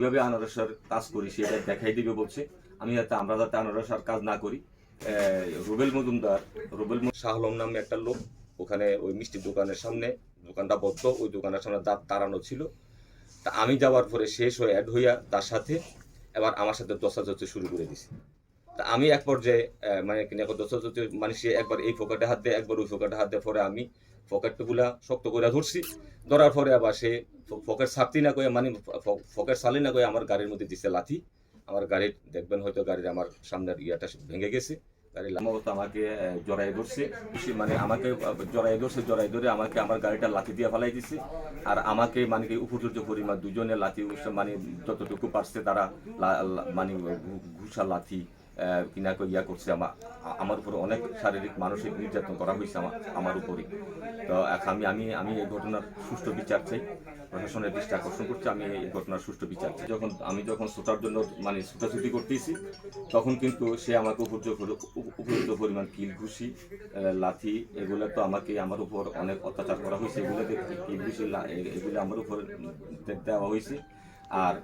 কীভাবে আনারসের কাজ করি সেটা দেখাই দিবে বলছে। আমি যাতে আমরা যাতে আনারসের কাজ না করি। রুবেল মজুমদার রুবেল মজুমদার শাহ আলম নামে একটা লোক, ওখানে ওই মিষ্টির দোকানের সামনে, দোকানটা বদ্ধ, ওই দোকানের সামনে দাঁত তাড়ানো ছিল। তা আমি যাওয়ার পরে শেষ হয়ে অ্যাড হইয়া তার সাথে এবার আমার সাথে দশাচর্চা শুরু করে দিছি। তা আমি এক পর্যায়ে মানে কিনা দশাচর্চা মানে সে একবার এই ফোকাটে হাত দেয়, একবার ওই ফোকাটে হাত দেয় পরে আমি পকেটগুলা শক্ত করে ধরছি। ধরার পরে আবার সে পকেট ছাড়তি না করে মানে পকেট ছাড়লি না করে আমার গাড়ির মধ্যে দিছে লাথি। আমার গাড়ির দেখবেন হয়তো গাড়ির আমার সামনের ইয়াটা ভেঙে গেছে। গাড়ির সম্ভবত আমাকে জড়াই ধরছে। মানে আমাকে জড়াই ধরছে জড়াই ধরে আমাকে আমার গাড়িটা লাথি দিয়ে ফেলাই দিছে। আর আমাকে মানে কি উপযুক্ত পরিমাণ দুজনে লাথি মানে যতটুকু পারছে তারা মানে ঘুষা লাথি কিনা ইয়া করছে আমার আমার উপরে অনেক শারীরিক, মানসিক নির্যাতন করা হয়েছে আমার আমার উপরে তো আমি আমি আমি এই ঘটনার সুষ্ঠু বিচার চাই। প্রশাসনের দৃষ্টি আকর্ষণ করছি, আমি এই ঘটনার সুষ্ঠু বিচার চাই। যখন আমি যখন ছুটার জন্য মানে ছুটাছুটি করতেছি, তখন কিন্তু সে আমাকে উপযুক্ত উপ- উপযুক্ত পরিমাণ কিল, ঘুষি লাথি, এগুলো তো আমাকে আমার উপর অনেক অত্যাচার করা হয়েছে। এগুলো কিল, ঘুষি এগুলো আমার উপর দেওয়া হয়েছে। আর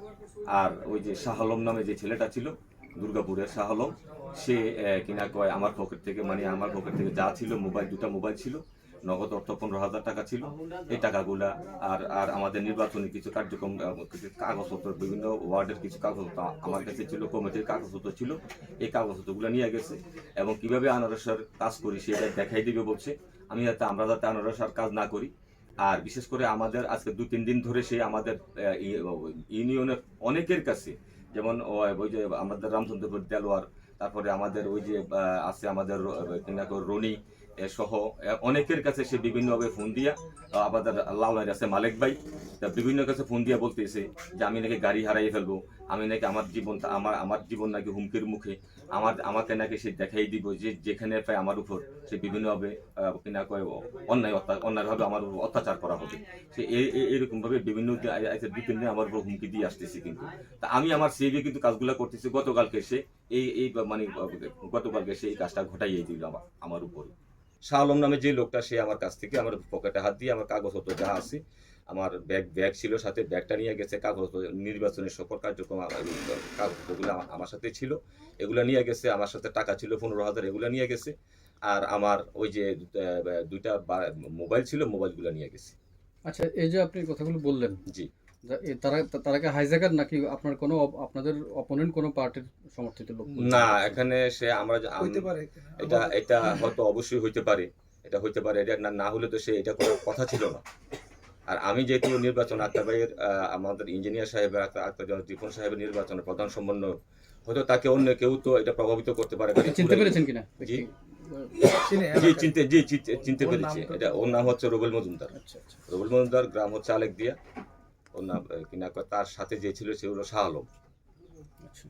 আর ওই যে শাহ আলম নামে যে ছেলেটা ছিল দুর্গাপুরের শাহ আলম। সে কিনা কয়, আমার পকেট থেকে মানে আমার পকেট থেকে যা ছিল মোবাইল দুটা মোবাইল ছিল, নগদ অর্থ পনেরো হাজার টাকা ছিল। এই টাকাগুলা আর আর আমাদের নির্বাচনী কিছু কার্যক্রম কাগজপত্র, বিভিন্ন ওয়ার্ডের কিছু কাগজপত্র আমার কাছে ছিল, কমিটির কাগজপত্র ছিল, এই কাগজপত্রগুলো নিয়ে গেছে। এবং কীভাবে আনারসের কাজ করি সেটা দেখাই দিবে বলছে। আমি যাতে, আমরা যাতে আনারসের কাজ না করি। আর বিশেষ করে আমাদের আজকে দু তিন দিন ধরে সে আমাদের ইউনিয়নের অনেকের কাছে যেমন আমাদের রামচন্দ্রপুর দেলোয়ার তারপরে আমাদের ওই যে আছে আমাদের রনি সহ অনেকের কাছে সে বিভিন্নভাবে ফোন দিয়া আমাদের লাউনের আছে মালিক ভাই, তা বিভিন্ন কাছে ফোন দিয়া বলতেছে যে আমি নাকি গাড়ি হারাই ফেলব, আমি নাকি আমার জীবন, আমার আমার জীবন নাকি হুমকির মুখে, আমার, আমাকে নাকি সে দেখাই দিব যে যেখানে পায় আমার উপর, সে বিভিন্নভাবে কিনা কয়, অন্যায় অন্যায়ভাবে আমার উপর অত্যাচার করা হবে। সে এই- এই- এইরকম ভাবে বিভিন্ন দু তিন দিন আমার উপর হুমকি দিয়ে আসতেছে কিন্তু। তা আমি আমার সিভি কিন্তু কাজগুলো করতেছি, গতকালকে সে এই এই মানে গতকালকে সে এই কাজটা ঘটাইয়ে দিল আমার আমার উপরে শাহ আলম নামে যে লোকটা সে আমার কাছ থেকে আমার পকেটে হাত দিয়ে আমার কাগজপত্র যা আছে আমার ব্যাগ ব্যাগ ছিল সাথে ব্যাগটা নিয়ে গেছে কাগজ নির্বাচনের সকল কার্যক্রম কাগজপত্রগুলো আমার- সাথে ছিল। এগুলো নিয়ে গেছে আমার সাথে টাকা ছিল পনেরো হাজার এগুলো নিয়ে গেছে। আর আমার ওই যে দুইটা মোবাইল ছিল মোবাইলগুলো নিয়ে গেছে। আচ্ছা এই যে আপনি কথাগুলো বললেন জি। তারা তারা কি হাইজাকার নাকি আপনার কোনো আপনাদের অপোনেন্ট কোনো পার্টির সমর্থিত লোক? না এখানে সে আমরা হইতে পারে এটা এটা হয়তো অবশ্যই হইতে পারে। এটা হইতে পারে এটা না না হলে তো সে এটা করার কথা ছিল না। আর আমি যেহেতু নির্বাচন আক্তার ভাইয়ের আমাদের ইঞ্জিনিয়ার সাহেবের আক্তার ত্রিপুণ সাহেবের নির্বাচনের প্রধান সমন্বয় হয়তো তাকে অন্য কেউ তো এটা প্রভাবিত করতে পারে চিনতে পেরেছেন কিনা? জি। জি চিনতে জি চিনতে- পেরেছি। এটা ওর নাম হচ্ছে রুবেল মজুমদার। আচ্ছা আচ্ছা। মজুমদার গ্রাম হচ্ছে আলেক দিয়া। ওর নাম কিনা তার সাথে যে ছিল সে হলো শাহ আলম। আচ্ছা।